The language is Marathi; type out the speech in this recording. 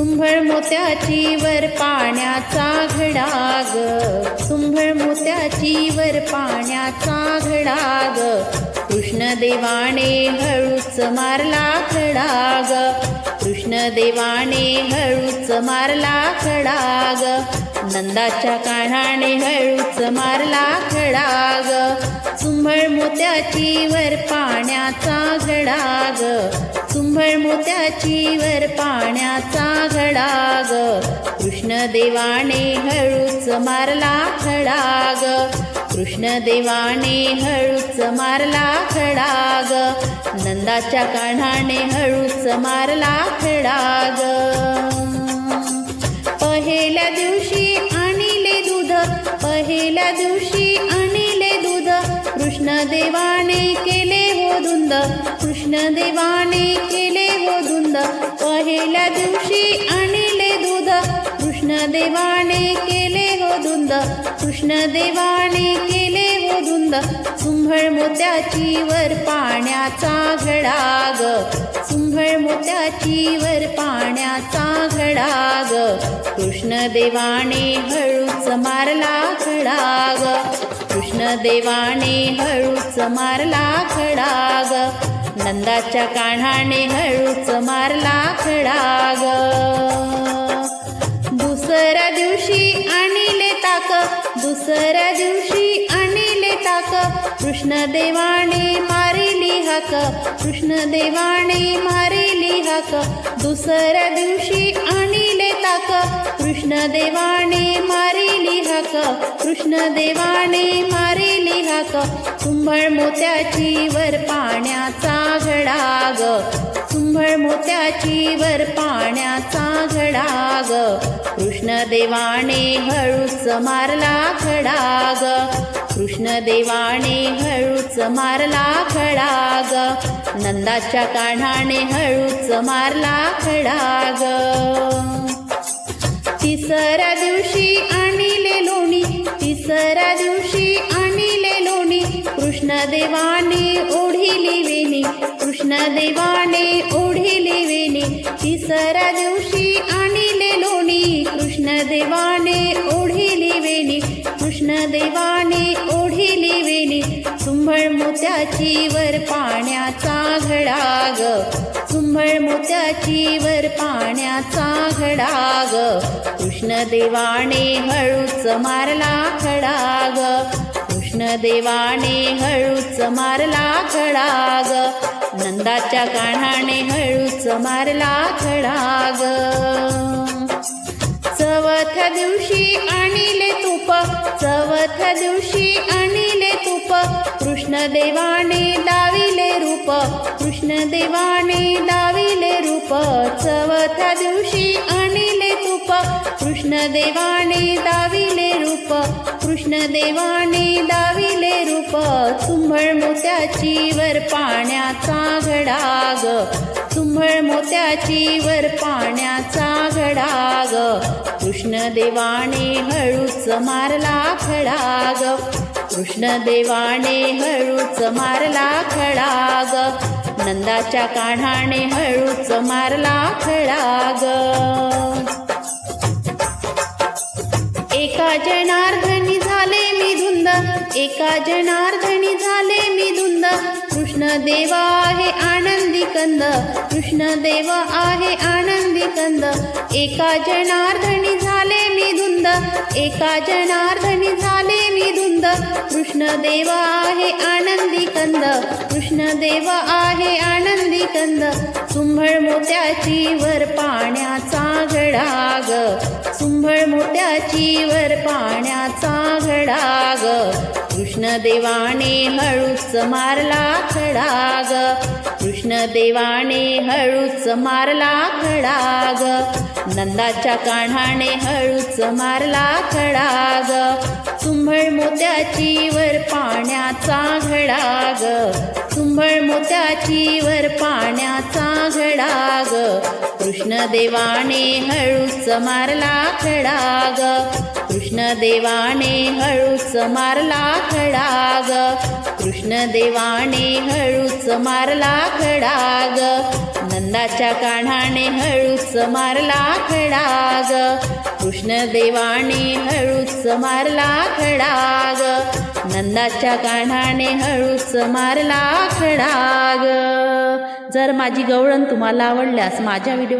सुंभळ मोत्याची वर पाण्याचा घडाग. सुंभळ मोत्याची वर पाण्याचा घडाग. कृष्णदेवाने हळूच मारला खडाग. कृष्णदेवाने हळूच मारला खडाग. नंदाच्या कानाने हळूच मारला सुंभळ मोत्याची वर पाण्याचा घडाग सुंभळ मोत्याची वर पाण्याचा घडाग कृष्णदेवाने हळूच मारला खडाग. कृष्णदेवाने हळूच मारला खडाग. नंदाच्या काढाने हळूच मारला खडाग. पहिल्या दिवशी आणिले दूध पहिल्या दिवशी कृष्णदेवाने केले हो धुंद कृष्णदेवाने केले हो धुंद पहिल्या दिवशी आणले दूध कृष्णदेवाने केले हो धुंद कृष्णदेवाने केले हो धुंद सुंभळ मोत्याची वर पाण्याचा घडाग सुंभळ मोत्याची वर पाण्याचा घडाग कृष्णदेवाने हळूच मारला खडाग कृष्णदेवाने हळूच मारला खडाग. नंदाच्या काढाने हळूच मारला खडाग. दुसऱ्या दिवशी आणिले ताक दुसऱ्या दिवशी आणिले ताक. कृष्णदेवाने मारिली हाक कृष्णदेवाने मारिली हाक. दुसऱ्या दिवशी आणिले कृष्णदेवाने मारिली हाक कृष्णदेवाने मारिली हाक कुंभळ मोत्याची वर पाण्याचा घडाग कुंभळ मोत्याची वर पाण्याचा घडाग कृष्णदेवाने हळूच मारला खडाग कृष्णदेवाने हळूच मारला खडाग नंदाच्या काढाने हळूच मारला खडाग. तिसऱ्या दिवशी आणिले लोणी तिसऱ्या दिवशी आणिले लोणी. कृष्णदेवाने ओढिली वेणी कृष्णदेवाने ओढिली वेणी. तिसऱ्या दिवशी आणिले लोणी कृष्णदेवाने कृष्णदेवाने ओढिली वेणी. सुंभळ मोत्याची वर पाण्याचा घडाग. सुंभळ मोत्याची वर पाण्याचा घडाग. कृष्णदेवाने हळूच मारला खडाग. कृष्णदेवाने हळूच मारला खडाग. नंदाच्या काढाने हळूच मारला खडाग. चवथ्या दिवशी आणिले तूप. चवथ्या दिवशी आणिले तूप. कृष्णदेवाने दाविले रूप. कृष्णदेवाने दाविले रूप. चवथ्या दिवशी आणि कृष्णदेवाने दाविले रूप कृष्णदेवाने दाविले रूप सुंभळ मोत्याची वर पाण्याचा घडाग सुंभळ मोत्याची वर पाण्याचा घडाग कृष्णदेवाने हळूच मारला खडाग कृष्णदेवाने हळूच मारला खडाग नंदाच्या काढाने हळूच मारला खडाग. एका जनार्दनी झाले मी धुंद एका जनार्दनी झाले मी धुंद. कृष्णदेव आहे आनंदी कंद कृष्णदेव आहे आनंदी कंद. एका जनार्दनी झाले मी धुंद एका जनार्दनी झाले मी धुंद. कृष्णदेव आहे आनंदी कंद कृष्णदेव आहे आनंद कंद सुंभळ मोत्याची वर पाण्याचा घडाग सुंभळ मोत्याची वर पाण्याचा घडाग कृष्णदेवाने हळूच मारला खडाग. कृष्णदेवाने हळूच मारला खडाग. नंदाच्या काढाने हळूच मारला खडाग. सुंभळ मोत्याची वर पाण्याचा घडाग सुंभळ मोत्याची वर पा घडाग कृष्णदेवाने हळूच मारला खडाग. कृष्णदेवाने हळूच मारला खडाग. कृष्णदेवाने हळूच मारला खडाग. नंदाच्या काढाने हळूच मारला खडाग. कृष्णदेवाने हळूच मारला खडाग. नंदाच्या काढाने हळूच मारला खडाग. जर माझी गवळण तुम्हाला आवडल्यास माझ्या व्हिडिओ